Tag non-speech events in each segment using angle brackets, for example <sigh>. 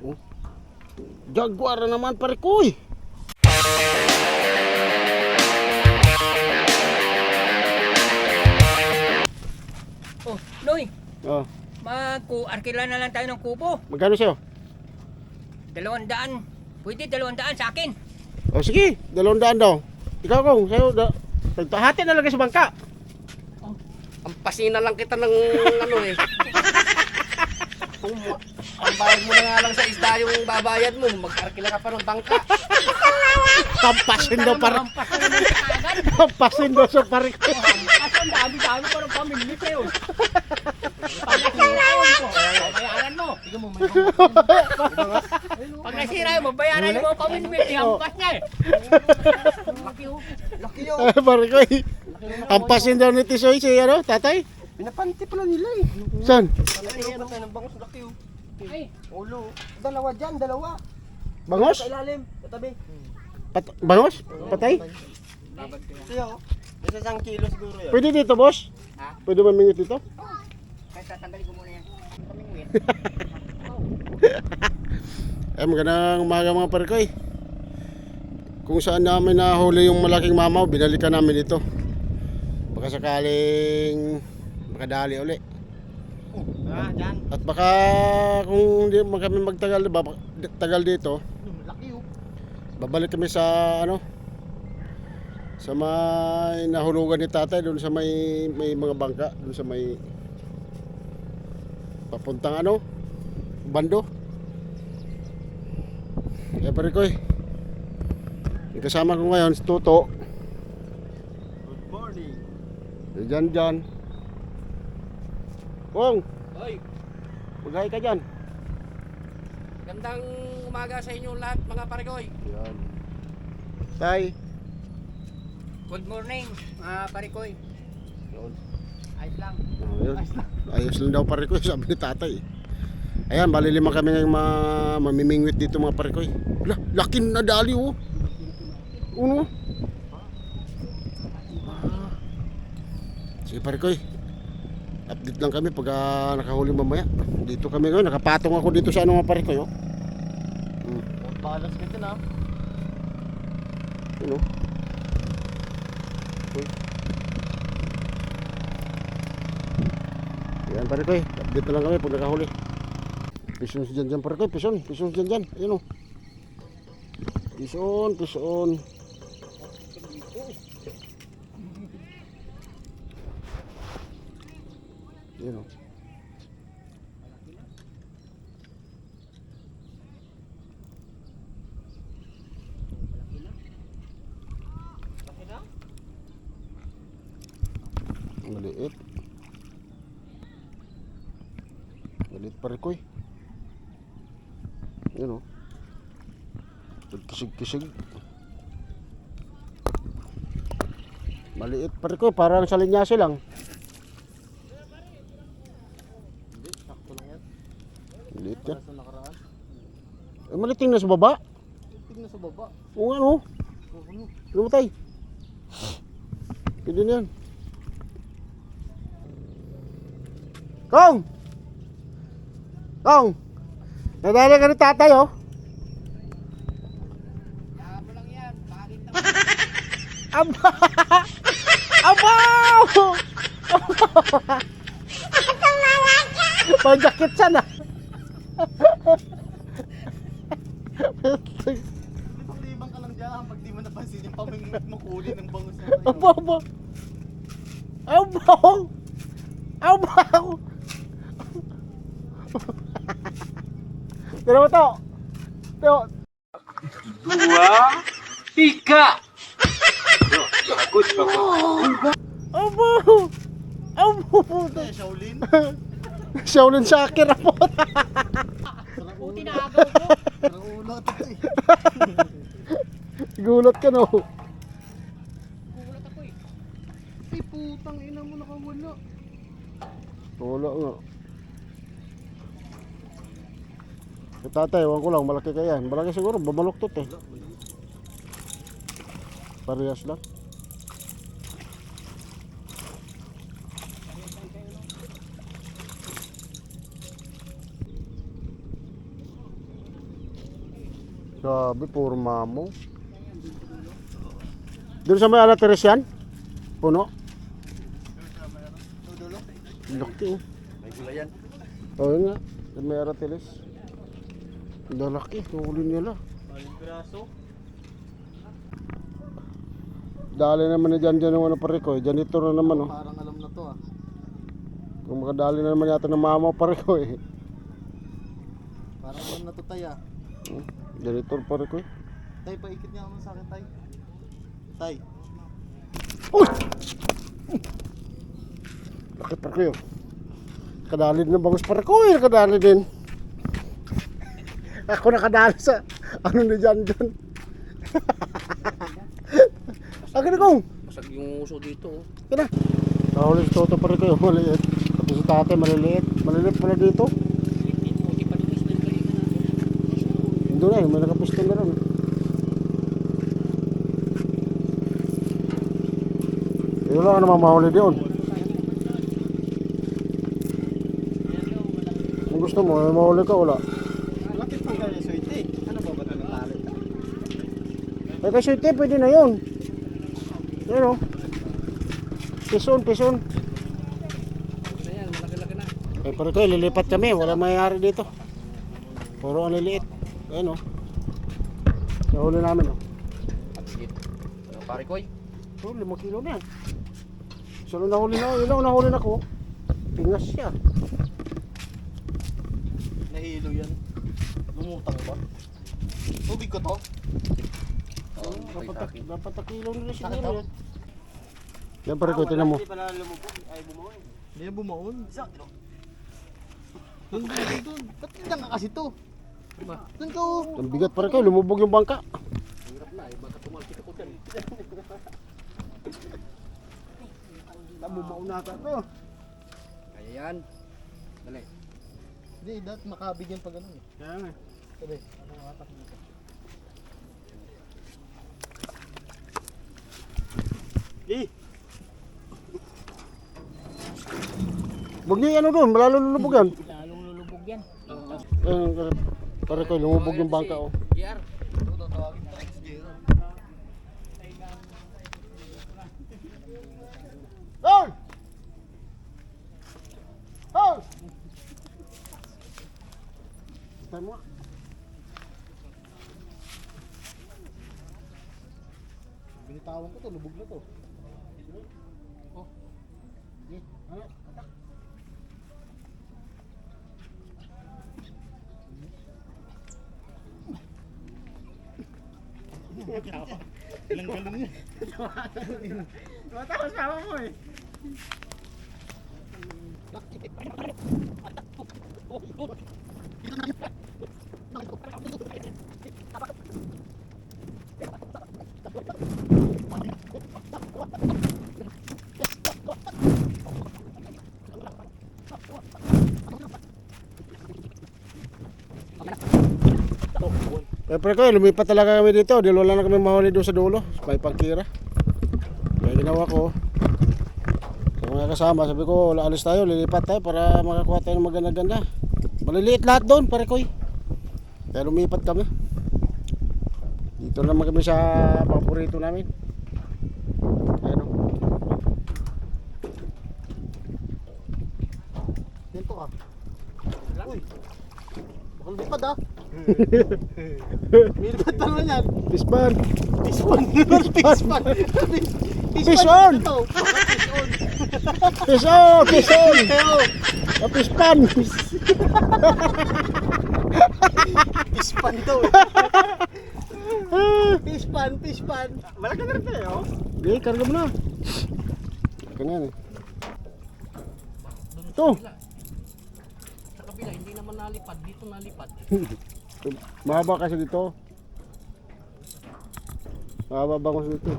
Oh. Jaguar na naman pare ko eh. Oh, Noy, Oh, magku arkila na lang tayo ng kubo. magkano sa'yo? Dalawang daan. Pwede dalawang daan sa akin. Oh, sige, dalawang daan daw. Ikaw kong, sa'yo, da, hati na lang sa bangka. Ang pasina lang kita ng <laughs> ano eh. Kung <laughs> ang bayad mo na nga lang sa isda yung babayad mo, mag-arkila ka pa ng bangka. Pampasin daw agad. Pampasin daw sa pare ko. Hampas ang dami-dami pa ng pamilya nasira yun po, bayaran mo. Pag nasira yun, bayaran mo pamilya. Hampas na eh. Laki oh. Laki yun. Pare ko eh. Pampasin daw ni Tisoy si ano, tatay. Pinapanti pala nila eh. Saan? Ba tayo ng bangus Ulo. Dalawa dyan, dalawa. Bangos? Sa ilalim, katabi. Pat bangos? Patay? Siya oh. Nasa isang kilo siguro yun. Pwede dito, boss? Ha? Pwede ba mingit dito? kaya tatanggalin ko muna yan. Kaming <laughs> win. Eh, magandang umaga mga pare ko eh. Kung saan namin nahuli yung malaking mamaw, binalikan namin ito. Baka sakaling makadali uli. Ah, dyan. At baka kung hindi kami magtagal, ba, tagal dito, Laki oh. babalik kami sa ano sa may nahulugan ni tatay doon sa may may mga bangka doon sa may papuntang ano bando eh pare ko eh kasama ko ngayon si Tuto Good morning. dyan Kong Hoy, maghay ka dyan gandang umaga sa inyo lahat mga paregoy. yan tay Good morning, mga parikoy. Yun. Ayos lang. Ayun. Ayos lang daw pare ko, <laughs> sabi ni tatay. Ayan, bali lima kami ngayong ma mamimingwit dito mga pare ko. La, laki na dali oh. Uno. Ah. Sige pare ko. Update lang kami pag ah, nakahuli mamaya. Dito kami ngayon, nakapatong ako dito sa ano mga pare ko. Oh. Hmm. Balas ka dyan ah. Ano? Uy. Yan pare ko, update na lang kami pag nakahuli. Pison dyan dyan pare ko, pison, pison dyan dyan. Ayun o. Pison, pison. Ayun o. Maliit. Maliit pare ko eh. Yan o. Kisig-kisig. Maliit pare ko, parang sa linyasi lang. Hindi, sakto lang yan. Maliit yan. Sa nakaraan. Eh, maliting na sa baba. Tignan sa baba. Oo ano, Oh, ano? lumatay. Pwede na yan. Kong! Kong! Nadala ka ni tatay oh. Yabo lang yan. Bakit na? Aba! Abaw! Pagjakit siya na. Paglibang ka lang dyan pag di mo napansin yung pamingwit mo kunin ng bangus na kayo. Aba, aba. Abaw! Abaw! Tira mo to. Tira mo. Abaw! Abaw! Eh, Shaolin. <laughs> <laughs> Shaolin Shakir po. Buti na agaw ko. Parang ulo ito eh. Gulat ka no. Gugulat ako eh. Ay, putang ina mo nakawala. Wala nga. Yung tatay, ewan ko lang, malaki kaya. Malaki siguro, bamaluktot eh. Parehas lang. Sabi, puro mamo. Doon sa may ala teres yan? Puno? Laki oh. May gula yan. Oo nga. Sa may ala teres. Lalaki. Huli nila. Maling piraso. Dali naman na dyan dyan ng ano pare ko. eh. Janitor na naman oh. Parang alam na to ah. Kung makadali na naman yata ng mama pare ko eh. Parang alam na to tay ah. Janitor pare ko. Tay, paikit niya naman sa akin tay. Tay. Uy! Laki pare ko yun. Kadali ng bangus pare ko eh. Kadali din. Ako nakadali sa ano na dyan dyan. Akin na kong. Masag yung uso dito. oh. Kina. Nahuli si Toto pare ko yun. Maliit. Tapos si tate maliliit. Maliliit pala dito. Puti pa dito sa kayo na. Doon eh. May nakapiston na ron. Yun lang naman mahuli doon. Kung gusto mo, may mahuli ka, wala. Bakit pang kaya suite eh? Ano ba ba ito natali? Eh kasi ito, pwede na yun. Yun o. Pison, pison. Yan, malaki-laki na. Eh pero ito, lilipat kami. Wala mayayari dito. Puro ang liliit. Ayun o. Nahuli namin o. Pagsit. Ano, pare koy? Oh, lima kilo na yan. Salo nahuli na, yun lang nahuli na ko. Pingas siya. Nahilo yan. Lumutang ba? Tubig ko to? Oo, Dapat, dapat dapat na kilo nila siguro to? yan. Yan pare ko, tinan mo. Hindi na bumaon. Doon, doon, doon, doon. Ba't hindi ka kasi to? Doon ka oh. Ang bigat pare ko, lumubog yung bangka. Hirap na, eh. Baka tumalkit ako dyan. Nabubaw na ka to. Kaya yan. Dali. Hindi, dapat makabigyan pag ano eh. Kaya nga. Sabi, ano ang atak dito? Eh. Huwag niyo ano doon, malalo lulubog yan. Lalong lulubog yan. Ayun, pare ko, lumubog yung bangka oh. Jero. Hoy! Hoy! Tayo mo. Binitawan ko to, lubog na to. Oh. Eh, ano? Atak. Ilang galon niya? Matawas pa mo eh. Eh, pre ko, lumipat talaga kami dito. Dahil wala na kami mahuli doon sa dulo. May pagkira. Kaya ginawa ko. Sa mga kasama, sabi ko, "Wala, alis tayo, lilipat tayo para makakuha tayo ng maganda-ganda. Maliliit lahat doon, pare ko. Kaya lumipat kami. Dito naman kami sa paborito namin. Ayan o. Dito ka. Uy. Bakal lipad ah. May lipad pa naman yan. Pisban! Pispan. Pispan. Pison! Ito. Pison. Pison! Pison! Ah, Pispan! Pispan daw eh. Pispan, pispan. Malaki na rin tayo. Hindi, karga mo na. Ito na yan eh. Ito! Sa kabila, hindi naman nalipad. Dito nalipad. <laughs> Mahaba kasi dito. Mahaba ba kasi dito?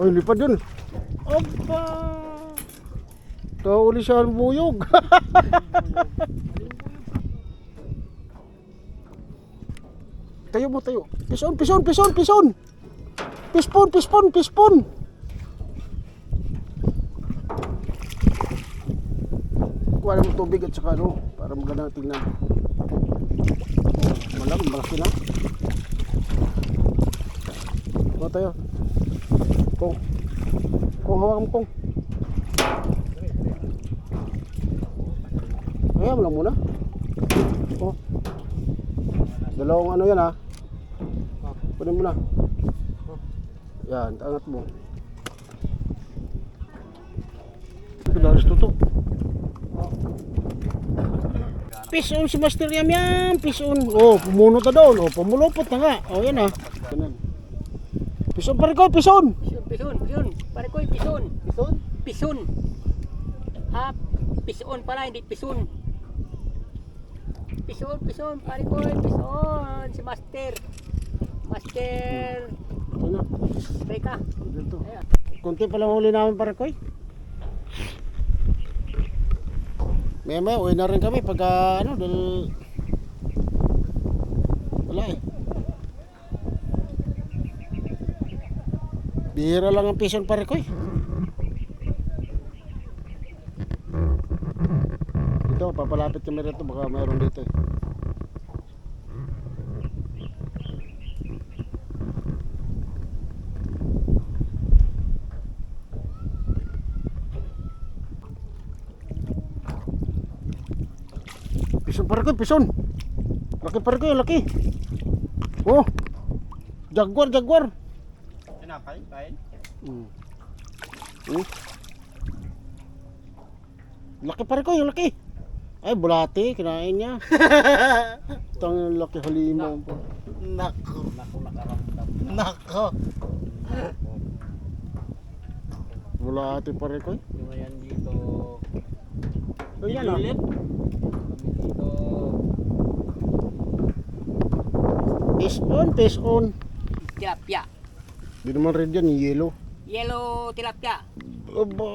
Oy, lipad dun. Opa! Kauli siya ang buyog. <laughs> tayo mo tayo. Pison, pison, pison, pison. Pispon, pispon, pispon. Kuha mo tubig at saka ano, para maganda tingnan. Malam, malaki na. tayo. Kung. Kung hawakan mo kung. Ayan mo lang muna. Oh. Dalawang ano yan ha. Kunin mo na. Yan, angat mo. Daris tutok. Pison si Master Yam Yam, pison. Oh, pumunot na doon. Oh, pumulupot na nga. Oh, yan ah. Ganun. Pison pa rin ko, pison. Pison, pison, pison. Pare ko, pison. Pison? Pison. Ah, pison pala, hindi pison. Pison, pison, pare ko, pison. Si Master. Master. Ano? Teka. Dito. Ayan. Kunti pa lang huli namin para koy. Maya maya, uwi na rin kami pagka ano, dahil wala eh. Bihira lang ang pison pare koy. Dito, papalapit kami rito, baka mayroon dito eh. Pison pare koy, pison. Laki pare koy, laki. Oh. Jaguar, jaguar. Tinapay, kain. Hmm. Hmm. Laki pare ko, yung laki. Ay, bulati, kinain niya. <laughs> Tang laki halima. Nako. Nako, nakaramdam. Nako. Bulati pare ko. Yung yan dito. Oh, yan ah. Ulit. Kami dito. Fish on, fish on. Tilapia. Di naman red yan, yellow. Yellow tilapia. Aba.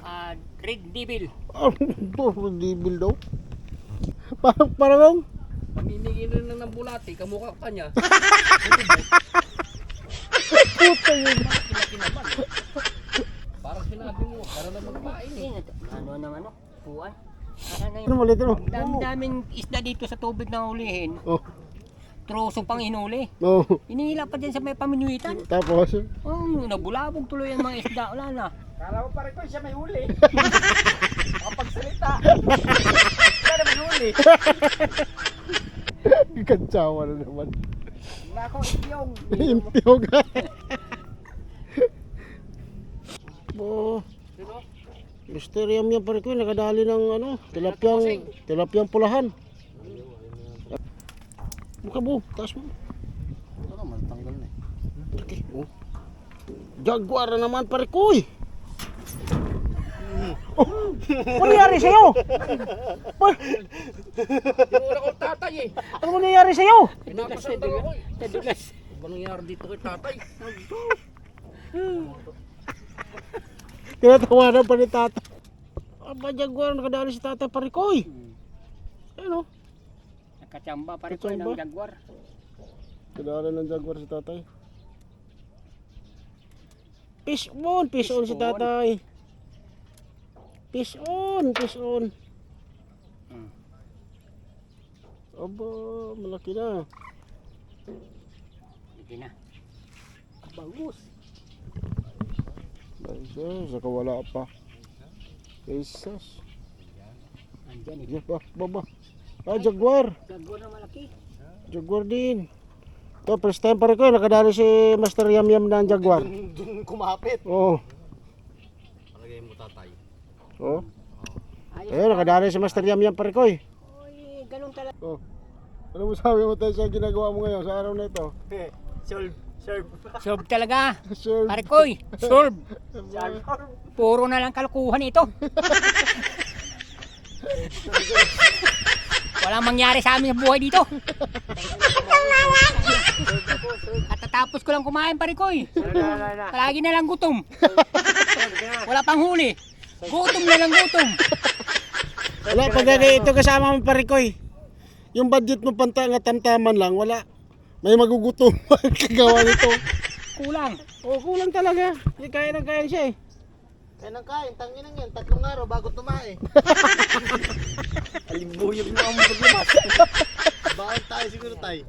Ah, red devil. Ano to? Dibil daw. Parang, parang, Paninigin lang ng bulati. Kamukha pa niya. <laughs> puta yun. Parang sinabi mo. Para na magpain eh. Ano naman ano? Puan. Ano na Ano mali ito? Dami daming isda dito sa tubig na hulihin. Oh, Trosong pang inuli. no. Inihila pa dyan sa may paminuitan. Tapos, Oh, nabulabog tuloy ang mga isda. Wala na. Kala ko pare ko siya may huli. <laughs> Makapagsalita. Siya na may huli. <laughs> kantsawa na naman. Nako, yung. Impiyog. oh, Mysterium yan pare ko, nakadali ng ano, tilapyang, tilapyang pulahan. Buka bu, taas mo. Ano man, tanggal na eh. Okay, oh. Jaguar na naman pare ko. eh. Oh, ano nangyari sa'yo? Pa- Tinura ko tatay eh. Ano nangyari sa'yo? Pinapasandal ako eh. Nadulas. Ano nangyari dito kay tatay? Tinatawanan pa ni tata. Aba, Jaguar, nakadali si tata pare ko. eh. Ano? Nakachamba pa rin ko Kachamba? ng jaguar. Kadala ng Jaguar si tatay. Fish on, fish on si on. tatay. Fish on, fish on. Hmm. Aba, malaki na. Hindi na. Bangus. Jesus, saka wala pa. Jesus. Andyan eh. Yeah, ba, ba, ba. Ah, Jaguar. Jaguar na malaki. Jaguar din. To, first time pare ko, eh, nakadali si Master Yam Yam ng Jaguar. Doon kumapit. Oo. Palagay mo tatay. Oh. Ayos. Ayun, nakadali si Master Yam Yam pare ko. eh. Oy, ganun talaga. Oh. Ano mo sabi mo tayo sa ginagawa mo ngayon sa araw na ito? <laughs> Serve. Serve. Solve talaga. <laughs> Sure. Pare koy, solve. Puro na lang kalukuhan ito. <laughs> Walang mangyari sa amin sa buhay dito. <laughs> At tatapos ko lang kumain pare koy. Palagi na lang gutom. <laughs> Wala pang huli. Gutom na lang gutom. Wala, pag ito kasama mo pare ko eh. Yung budget mo panta nga tamtaman lang, wala. May magugutom <laughs> kagawa nito. Kulang. Oh, kulang talaga. Hindi kaya ng kaya siya eh. Kaya nang kain, tangin lang yan. Tatlong araw bago tumae. Alimbuyog na ang paglumas. Bakit tayo siguro tayo?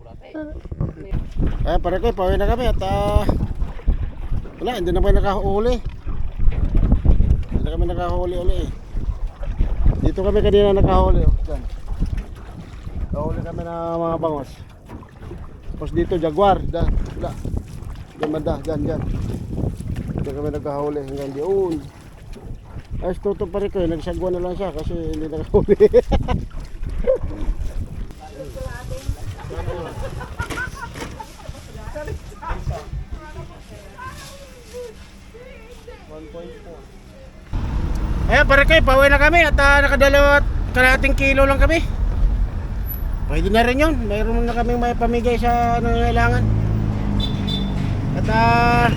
Kaya pare ko, pauwi na kami at ah, wala, hindi na kami nakahuli. Hindi na kami nakahuli uli eh. Dito kami kanina nakahuli. Oh. Diyan. Nakahuli kami ng mga bangos. Tapos dito, jaguar. Diyan, wala. Diyan banda, diyan, diyan. Diyan kami nakahuli hanggang diyon. Ayos tuto pare ko, nagsagwa na lang siya kasi hindi nakahuli. <laughs> Ayan, pare kayo, pauwi na kami at uh, nakadalawat kalating kilo lang kami. Pwede na rin yun. Mayroon na kaming may pamigay sa nangangailangan. At ah,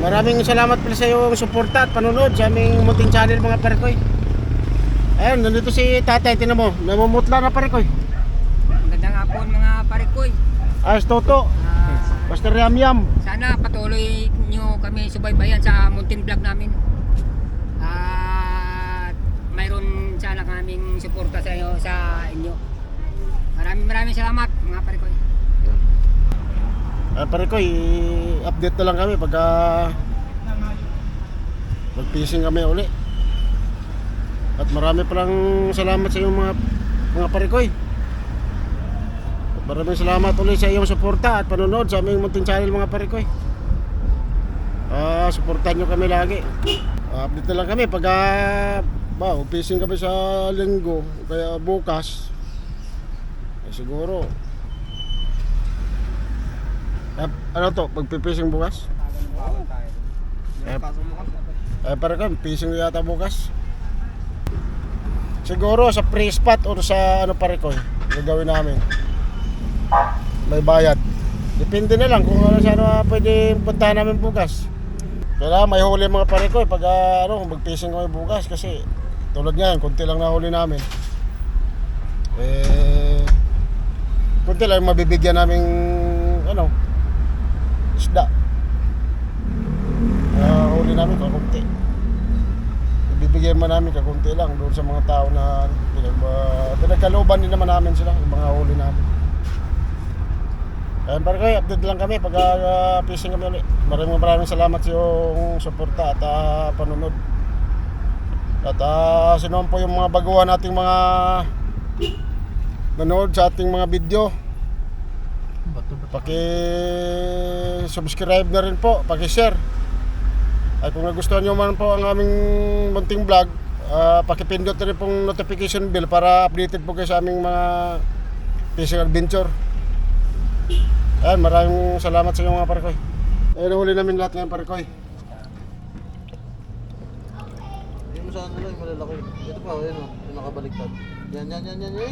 maraming salamat pala sa iyong suporta at panonood sa aming munting channel mga pare koy. Ayun, nandito si tatay, tinan mo, namumutla na pare koy. Magandang hapon mga parikoy. Ayos toto, Ah, basta yam yam. sana patuloy nyo kami subaybayan sa munting vlog namin. At mayroon sana kaming suporta sa inyo sa inyo. Maraming maraming salamat mga parikoy. Ah, pare ko, i-update na lang kami pagka mag-fishing kami uli. At marami palang salamat sa iyong mga mga pare ko. At maraming salamat ulit sa iyong suporta at panonood sa aming munting channel mga pare ko. Ah, suportahan nyo kami lagi. Ah, update na lang kami pagka ba, fishing kami sa linggo kaya bukas. Eh, siguro eh, ano to, pagpipising bukas? Eh, eh para ka, fishing yata bukas. Siguro sa free spot o sa ano pare ko, gagawin namin. May bayad. Depende na lang kung ano sa ano pwede puntahan namin bukas. Kaya may huli mga pare ko pag ah, ano, mag-fishing kami bukas kasi tulad ngayon, konti lang nahuli namin. Eh, konti lang mabibigyan naming ano, isda. Uh, huli namin kakunti. Ibibigyan man namin kakunti lang doon sa mga tao na pinag, uh, pinagkalooban din naman namin sila, yung mga huli namin. Kaya para kayo, update lang kami pag uh, fishing kami ulit. Maraming maraming salamat sa iyong suporta at uh, panunod. At uh, sino po yung mga baguhan nating mga nanood sa ating mga video. Paki-subscribe na rin po, paki-share. At kung nagustuhan nyo man po ang aming munting vlog, ah, pakipindot na rin pong notification bell para updated po kayo sa aming mga fishing adventure. Ayan, maraming salamat sa inyo mga parikoy. Ayun, huli namin lahat ngayon parikoy. Hindi mo sa ano lang, malalaki. Ito pa, yun o. Yung nakabaliktad. Yan, yan, yan, yan, yan.